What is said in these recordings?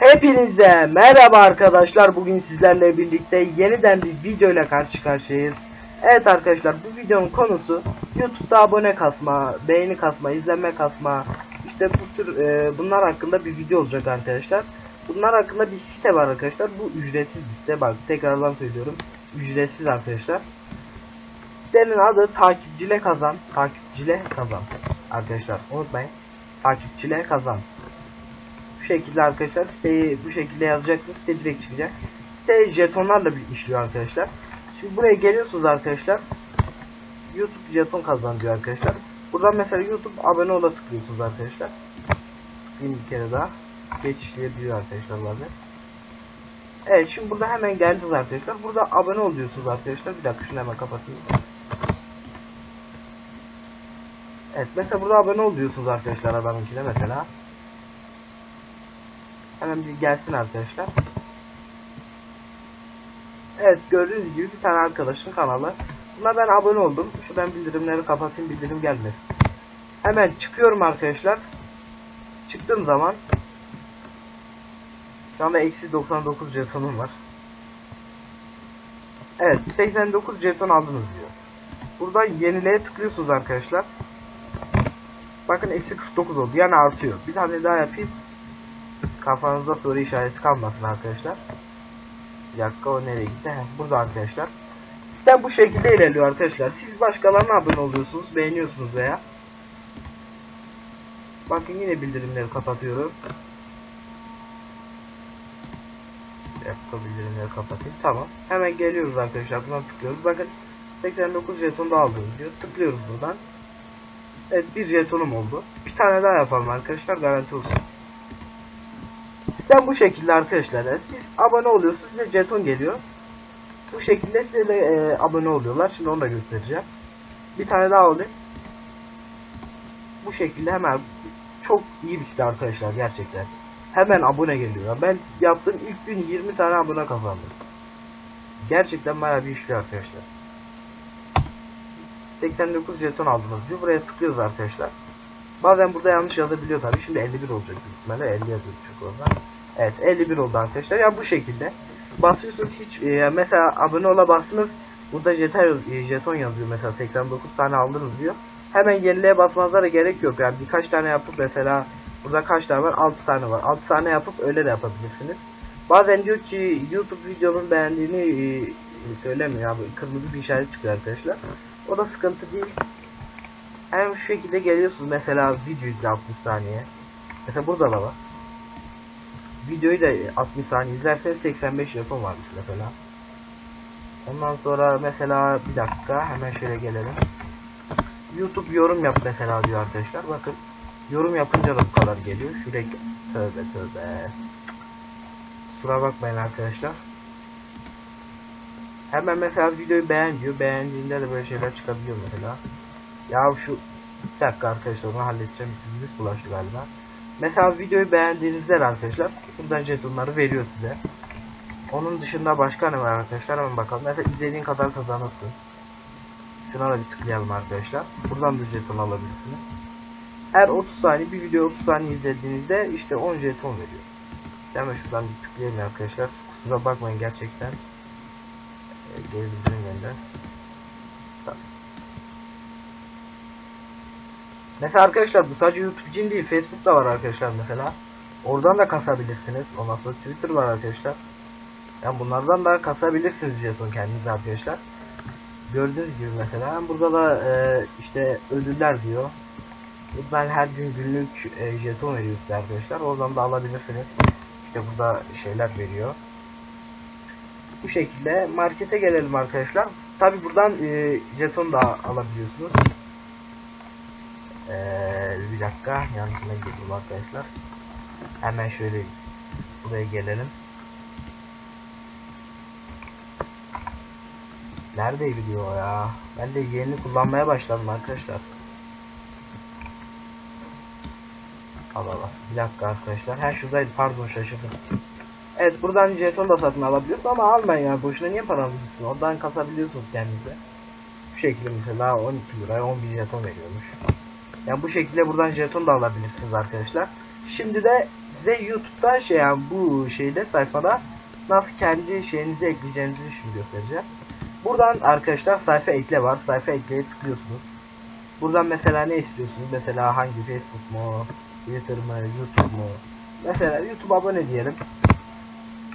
Hepinize merhaba arkadaşlar. Bugün sizlerle birlikte yeniden bir video ile karşı karşıyayız. Evet arkadaşlar bu videonun konusu YouTube'da abone kasma, beğeni kasma, izlenme kasma. İşte bu tür e, bunlar hakkında bir video olacak arkadaşlar. Bunlar hakkında bir site var arkadaşlar. Bu ücretsiz bir site. Bak tekrardan söylüyorum. Ücretsiz arkadaşlar. Sitenin adı takipçile kazan. Takipçile kazan. Arkadaşlar unutmayın. Takipçile kazan şekilde arkadaşlar. Siteyi bu şekilde yazacaksınız site direkt çıkacak. Site jetonlarla bir işliyor arkadaşlar. Şimdi buraya geliyorsunuz arkadaşlar. Youtube jeton kazan arkadaşlar. Buradan mesela youtube abone ola tıklıyorsunuz arkadaşlar. Bir kere daha. Geçişleyebiliyor arkadaşlar bazen. Evet şimdi burada hemen geldiniz arkadaşlar. Burada abone ol diyorsunuz arkadaşlar. Bir dakika şunu hemen kapatayım. Evet mesela burada abone ol diyorsunuz arkadaşlar adamınkine mesela Hemen bir gelsin arkadaşlar. Evet gördüğünüz gibi bir tane arkadaşın kanalı. Buna ben abone oldum. Şuradan bildirimleri kapatayım bildirim gelmesin. Hemen çıkıyorum arkadaşlar. Çıktığım zaman şu anda eksi 99 jetonum var. Evet 89 jeton aldınız diyor. Buradan yenileye tıklıyorsunuz arkadaşlar. Bakın eksi 49 oldu yani artıyor. Bir tane daha yapayım. Kafanızda soru işareti kalmasın arkadaşlar. Bir dakika o nereye gitti? Heh, burada arkadaşlar. Sistem bu şekilde ilerliyor arkadaşlar. Siz başkalarına abone oluyorsunuz, beğeniyorsunuz veya. Bakın yine bildirimleri kapatıyorum. Dakika bildirimleri kapatayım. Tamam. Hemen geliyoruz arkadaşlar. Buna tıklıyoruz. Bakın 89 jeton da aldınız diyor. Tıklıyoruz buradan. Evet bir jetonum oldu. Bir tane daha yapalım arkadaşlar garanti olsun. Sistem bu şekilde arkadaşlar. Siz abone oluyorsunuz size jeton geliyor. Bu şekilde size de e, abone oluyorlar. Şimdi onu da göstereceğim. Bir tane daha olayım. Bu şekilde hemen çok iyi bir site arkadaşlar gerçekten. Hemen abone geliyor. Ben yaptığım ilk gün 20 tane abone kazandım. Gerçekten bayağı bir işliyor arkadaşlar. 89 jeton aldınız diyor. Buraya tıklıyoruz arkadaşlar. Bazen burada yanlış yazabiliyor tabii. Şimdi 51 olacak büyük ihtimalle. 50 yazıyor çünkü orada. Evet 51 oldu arkadaşlar. Ya bu şekilde. Basıyorsunuz hiç e, mesela abone ola bastınız. Burada jeton, e, jeton yazıyor mesela 89 tane aldınız diyor. Hemen yenileye basmanıza gerek yok. Yani birkaç tane yapıp mesela burada kaç tane var? 6 tane var. 6 tane yapıp öyle de yapabilirsiniz. Bazen diyor ki YouTube videonun beğendiğini e, söylemiyor abi. Kırmızı bir işaret çıkıyor arkadaşlar. O da sıkıntı değil. Hem şu şekilde geliyorsunuz mesela video izle 60 saniye. Mesela burada da var. Videoyu da 60 saniye izlerseniz 85 yapım varmış mesela. Ondan sonra mesela bir dakika hemen şöyle gelelim. YouTube yorum yap mesela diyor arkadaşlar. Bakın yorum yapınca da bu kadar geliyor. Şuraya tövbe tövbe. Kusura bakmayın arkadaşlar. Hemen mesela videoyu beğen diyor. Beğendiğinde de böyle şeyler çıkabiliyor mesela. Ya şu bir dakika arkadaşlar onu halledeceğim. Virüs bulaştı galiba. Mesela videoyu beğendiğinizde arkadaşlar buradan jetonları veriyor size. Onun dışında başka ne var arkadaşlar hemen bakalım. Mesela izlediğin kadar kazanırsın. Şuna da bir tıklayalım arkadaşlar. Buradan da jeton alabilirsiniz. Her 30 saniye bir video 30 saniye izlediğinizde işte 10 jeton veriyor. Hemen şuradan bir tıklayalım arkadaşlar. Kusura bakmayın gerçekten. Ee, Geri. Mesela arkadaşlar bu sadece YouTube için değil Facebook da var arkadaşlar mesela. Oradan da kasabilirsiniz. Ondan sonra Twitter var arkadaşlar. Yani bunlardan da kasabilirsiniz jeton kendiniz arkadaşlar. Gördüğünüz gibi mesela burada da e, işte ödüller diyor. Ben her gün günlük e, jeton veriyor arkadaşlar. Oradan da alabilirsiniz. İşte burada şeyler veriyor. Bu şekilde markete gelelim arkadaşlar. Tabi buradan e, jeton da alabiliyorsunuz. Ee, bir dakika yanlışına girdim arkadaşlar. Hemen şöyle buraya gelelim. Neredeydi diyor ya? Ben de yeni kullanmaya başladım arkadaşlar. Allah Allah. Bir dakika arkadaşlar. Her şuradaydı pardon şaşırdım. Evet buradan jeton da satın alabiliyorsun ama almayın yani boşuna niye paranızı gitsin? Oradan kasabiliyorsunuz kendinize. Bu şekilde mesela 12 liraya 11 jeton veriyormuş. Yani bu şekilde buradan jeton da alabilirsiniz arkadaşlar. Şimdi de size YouTube'da şey yani bu şeyde sayfada nasıl kendi şeyinizi ekleyeceğinizi şimdi göstereceğim. Buradan arkadaşlar sayfa ekle var. Sayfa ekleye tıklıyorsunuz. Buradan mesela ne istiyorsunuz? Mesela hangi Facebook mu, Twitter mı, YouTube mu? Mesela YouTube abone diyelim.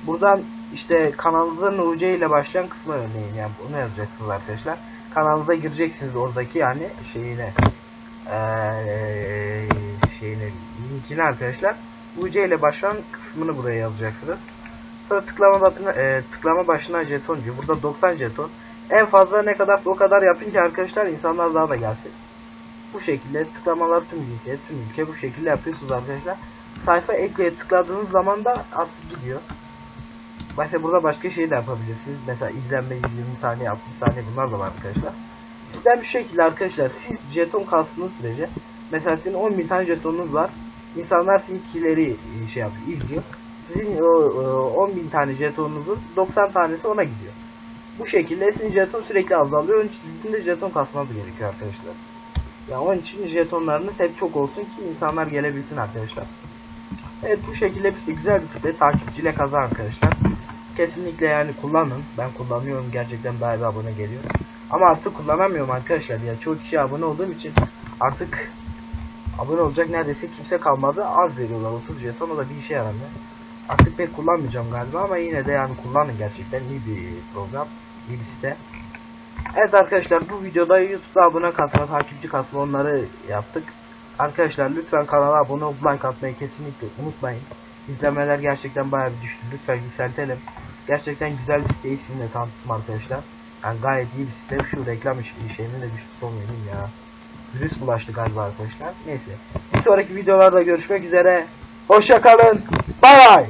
Buradan işte kanalınızın UC ile başlayan kısmı örneğin yani bunu yazacaksınız arkadaşlar. Kanalınıza gireceksiniz oradaki yani şeyine eee şeyine linkini arkadaşlar. UC ile başlayan kısmını buraya yazacaksınız. Sonra tıklama batına, e, tıklama başına jeton diyor. Burada 90 jeton. En fazla ne kadar o kadar yapınca arkadaşlar insanlar daha da gelsin. Bu şekilde tıklamalar tüm ülke, tüm ülke bu şekilde yapıyorsunuz arkadaşlar. Sayfa ekleye tıkladığınız zaman da artık gidiyor. Başka burada başka şey de yapabilirsiniz. Mesela izlenme 120 saniye 60 saniye bunlar da var arkadaşlar. Sistem şu şekilde arkadaşlar. Siz jeton kastığınız sürece mesela sizin 10.000 tane jetonunuz var. İnsanlar sizinkileri e, şey yapıyor, izliyor. Sizin o, o 10.000 tane jetonunuzun 90 tanesi ona gidiyor. Bu şekilde sizin jeton sürekli azalıyor. Onun için sizin de jeton kasmanız gerekiyor arkadaşlar. Ya onun için jetonlarınız hep çok olsun ki insanlar gelebilsin arkadaşlar. Evet bu şekilde bir güzel bir site takipçiyle kazan arkadaşlar. Kesinlikle yani kullanın. Ben kullanıyorum gerçekten bayağı abone geliyor. Ama artık kullanamıyorum arkadaşlar ya. Çoğu kişi abone olduğum için artık abone olacak neredeyse kimse kalmadı. Az veriyorlar 30 jeton o da bir işe yaramıyor. Artık pek kullanmayacağım galiba ama yine de yani kullanın gerçekten iyi bir program. iyi bir site. Evet arkadaşlar bu videoda YouTube'da abone kasma, takipçi kasma onları yaptık. Arkadaşlar lütfen kanala abone olup like atmayı kesinlikle unutmayın. İzlemeler gerçekten bayağı bir düştü. Lütfen yükseltelim. Gerçekten güzel bir siteyi sizinle tanıttım arkadaşlar. Yani gayet iyi bir site. Şu reklam şeyini de düştü son vereyim ya. Virüs bulaştı galiba arkadaşlar. Neyse. Bir sonraki videolarda görüşmek üzere. Hoşça kalın. Bay bay.